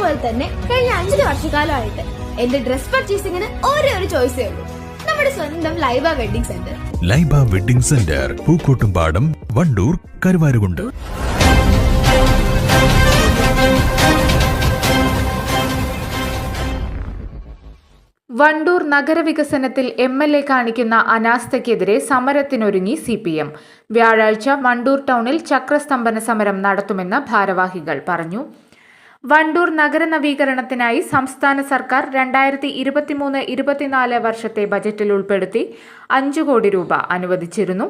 പോലെ തന്നെ കഴിഞ്ഞ അഞ്ചര വർഷക്കാലമായിട്ട് എന്റെ ഡ്രസ് പർച്ചേസിംഗിന് ഒരേ ഒരു ചോയ്സേ ഉള്ളൂ. നമ്മുടെ സ്വന്തം Laiba wedding centre Laiba wedding centre Pookkottumpadam Wandoor Karuvarakundu. Wandoor നഗരവികസനത്തിൽ M L A കാണിക്കുന്ന അനാസ്ഥയ്ക്കെതിരെ സമരത്തിനൊരുങ്ങി സി പി എം വ്യാഴാഴ്ച വണ്ടൂർ ടൗണിൽ ചക്രസ്തംഭന സമരം നടത്തുമെന്ന് ഭാരവാഹികൾ പറഞ്ഞു. വണ്ടൂർ നഗര നവീകരണത്തിനായി സംസ്ഥാന സർക്കാർ രണ്ടായിരത്തി ഇരുപത്തിമൂന്ന് ഇരുപത്തിനാല് വർഷത്തെ ബജറ്റിൽ ഉൾപ്പെടുത്തി അഞ്ചു കോടി രൂപ അനുവദിച്ചിരുന്നു.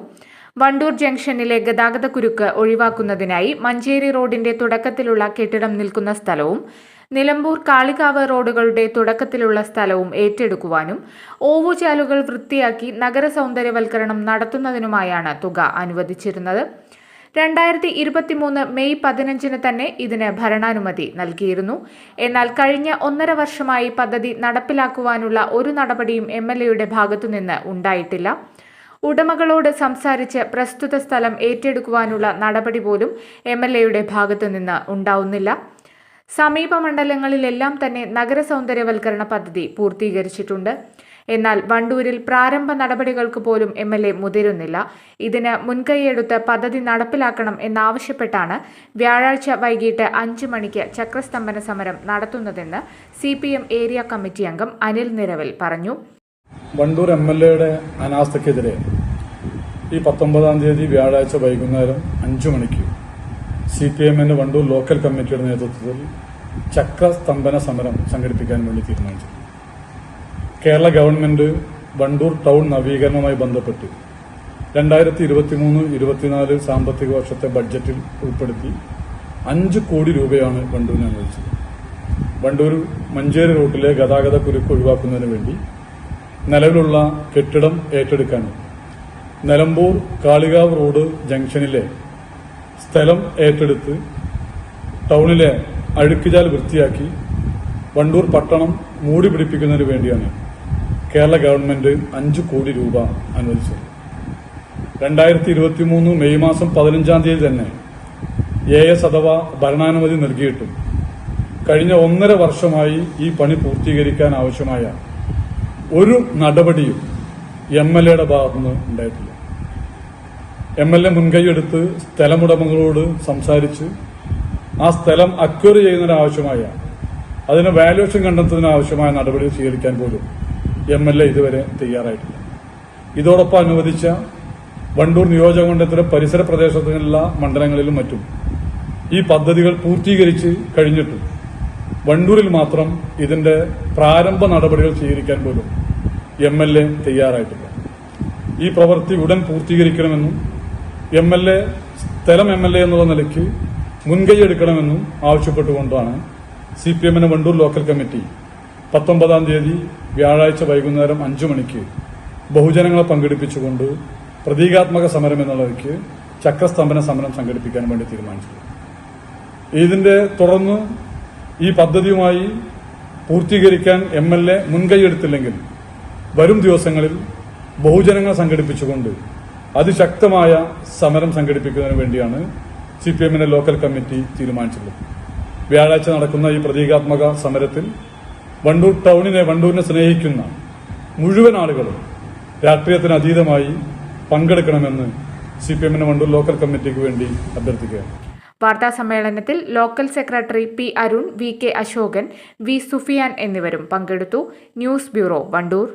വണ്ടൂർ ജംഗ്ഷനിലെ ഗതാഗത കുരുക്ക് ഒഴിവാക്കുന്നതിനായി മഞ്ചേരി റോഡിന്റെ തുടക്കത്തിലുള്ള കെട്ടിടം നിൽക്കുന്ന സ്ഥലവും നിലമ്പൂർ കാളികാവ് റോഡുകളുടെ തുടക്കത്തിലുള്ള സ്ഥലവും ഏറ്റെടുക്കുവാനും ഓവുചാലുകൾ വൃത്തിയാക്കി നഗര സൗന്ദര്യവൽക്കരണം നടത്തുന്നതിനുമായാണ് തുക അനുവദിച്ചിരുന്നത്. രണ്ടായിരത്തി ഇരുപത്തിമൂന്ന് മെയ് പതിനഞ്ചിന് തന്നെ ഇതിന് ഭരണാനുമതി നൽകിയിരുന്നു. എന്നാൽ കഴിഞ്ഞ ഒന്നര വർഷമായി പദ്ധതി നടപ്പിലാക്കുവാനുള്ള ഒരു നടപടിയും എം എൽ എയുടെ ഭാഗത്തുനിന്ന് ഉണ്ടായിട്ടില്ല. ഉടമകളോട് സംസാരിച്ച് പ്രസ്തുത സ്ഥലം ഏറ്റെടുക്കുവാനുള്ള നടപടി പോലും എം എൽ എയുടെ ഭാഗത്തുനിന്ന് ഉണ്ടാവുന്നില്ല. സമീപ മണ്ഡലങ്ങളിലെല്ലാം തന്നെ നഗര സൗന്ദര്യവൽക്കരണ പദ്ധതി പൂർത്തീകരിച്ചിട്ടുണ്ട്. എന്നാൽ വണ്ടൂരിൽ പ്രാരംഭ നടപടികൾക്ക് പോലും എം എൽ എ മുതിരുന്നില്ല. ഇതിന് മുൻകൈയെടുത്ത് പദ്ധതി നടപ്പിലാക്കണം എന്നാവശ്യപ്പെട്ടാണ് വ്യാഴാഴ്ച വൈകിട്ട് അഞ്ച് മണിക്ക് ചക്രസ്തംഭന സമരം നടത്തുന്നതെന്ന് സി ഏരിയ കമ്മിറ്റി അംഗം അനിൽ നിരവൽ പറഞ്ഞു. വണ്ടൂർ എം എൽ എയുടെ അനാസ്ഥക്കെതിരെ ഈ പത്തൊമ്പതാം തീയതി വ്യാഴാഴ്ച വൈകുന്നേരം അഞ്ചു മണിക്ക് സി പി എമ്മിന്റെ വണ്ടൂർ ലോക്കൽ കമ്മിറ്റിയുടെ നേതൃത്വത്തിൽ ചക്രസ്തംഭന സമരം സംഘടിപ്പിക്കാൻ വേണ്ടി തീരുമാനിച്ചു. കേരള ഗവൺമെന്റ് വണ്ടൂർ ടൗൺ നവീകരണവുമായി ബന്ധപ്പെട്ട് രണ്ടായിരത്തി ഇരുപത്തിമൂന്ന് ഇരുപത്തിനാല് സാമ്പത്തിക വർഷത്തെ ബഡ്ജറ്റിൽ ഉൾപ്പെടുത്തി അഞ്ച് കോടി രൂപയാണ് വണ്ടൂരിന് അനുവദിച്ചത്. വണ്ടൂർ മഞ്ചേരി റൂട്ടിലെ ഗതാഗത കുരുക്ക് ഒഴിവാക്കുന്നതിന് വേണ്ടി നിലവിലുള്ള കെട്ടിടം ഏറ്റെടുക്കാനും നിലമ്പൂർ കാളികാവ് റോഡ് ജംഗ്ഷനിലെ സ്ഥലം ഏറ്റെടുത്ത് ടൗണിലെ അഴുക്കുചാൽ വൃത്തിയാക്കി വണ്ടൂർ പട്ടണം മൂടി പിടിപ്പിക്കുന്നതിന് വേണ്ടിയാണ് കേരള ഗവൺമെന്റ് അഞ്ചു കോടി രൂപ അനുവദിച്ചത് രണ്ടായിരത്തി ഇരുപത്തി മൂന്ന് മെയ് മാസം പതിനഞ്ചാം തീയതി തന്നെ എ എസ് അഥവാ ഭരണാനുമതി നൽകിയിട്ടും കഴിഞ്ഞ ഒന്നര വർഷമായി ഈ പണി പൂർത്തീകരിക്കാൻ ആവശ്യമായ ഒരു നടപടിയും എം എൽ എയുടെ ഭാഗത്തുനിന്ന് ഉണ്ടായിട്ടില്ല. എം എൽ എ മുൻകൈയെടുത്ത് സ്ഥലമുടമകളോട് സംസാരിച്ച് ആ സ്ഥലം അക്വയർ ചെയ്യുന്നതിനാവശ്യമായ അതിന് വാല്യുവേഷൻ കണ്ടെത്തുന്നതിനാവശ്യമായ നടപടി സ്വീകരിക്കാൻ പോലും എം എൽ എ ഇതുവരെ തയ്യാറായിട്ടില്ല. ഇതോടൊപ്പം അനുവദിച്ച വണ്ടൂർ നിയോജകമണ്ഡലത്തിലെ പരിസര പ്രദേശത്തുള്ള മണ്ഡലങ്ങളിലും മറ്റും ഈ പദ്ധതികൾ പൂർത്തീകരിച്ച് കഴിഞ്ഞിട്ടും വണ്ടൂരിൽ മാത്രം ഇതിന്റെ പ്രാരംഭ നടപടികൾ സ്വീകരിക്കാൻ പോലും എം എൽ എ തയ്യാറായിട്ടില്ല. ഈ പ്രവൃത്തി ഉടൻ പൂർത്തീകരിക്കണമെന്നും എം എൽ എ സ്ഥലം എം എൽ എ എന്നുള്ള നിലയ്ക്ക് മുൻകൈ എടുക്കണമെന്നും ആവശ്യപ്പെട്ടുകൊണ്ടാണ് സി പി എമ്മിന് വണ്ടൂർ ലോക്കൽ കമ്മിറ്റി പത്തൊമ്പതാം തീയതി വ്യാഴാഴ്ച വൈകുന്നേരം അഞ്ചു മണിക്ക് ബഹുജനങ്ങളെ പങ്കെടുപ്പിച്ചുകൊണ്ട് പ്രതീകാത്മക സമരം എന്നുള്ളവയ്ക്ക് ചക്രസ്തംഭന സമരം സംഘടിപ്പിക്കാൻ വേണ്ടി തീരുമാനിച്ചു. ഇതിന്റെ തുടർന്ന് ഈ പദ്ധതിയുമായി പൂർത്തീകരിക്കാൻ എം എൽ എ മുൻകൈയെടുത്തില്ലെങ്കിൽ വരും ദിവസങ്ങളിൽ ബഹുജനങ്ങൾ സംഘടിപ്പിച്ചുകൊണ്ട് അതിശക്തമായ സമരം സംഘടിപ്പിക്കുന്നതിന് വേണ്ടിയാണ് സി പി എമ്മിന്റെ ലോക്കൽ കമ്മിറ്റി തീരുമാനിച്ചത്. വ്യാഴാഴ്ച നടക്കുന്ന ഈ പ്രതീകാത്മക സമരത്തിൽ വണ്ടൂർ ടൗണിനെ വണ്ടൂരിനെ സ്നേഹിക്കുന്ന മുഴുവൻ ആളുകളും രാഷ്ട്രീയത്തിന് അതീതമായി പങ്കെടുക്കണമെന്ന് സി പി എമ്മിന് വണ്ടൂർ ലോക്കൽ കമ്മിറ്റിക്ക് വേണ്ടി അഭ്യർത്ഥിക്കുകയാണ്. വാർത്താ സമ്മേളനത്തിൽ local secretary P Arun V K Ashokan V Sufiyan എന്നിവരും പങ്കെടുത്തു. News bureau Wandoor.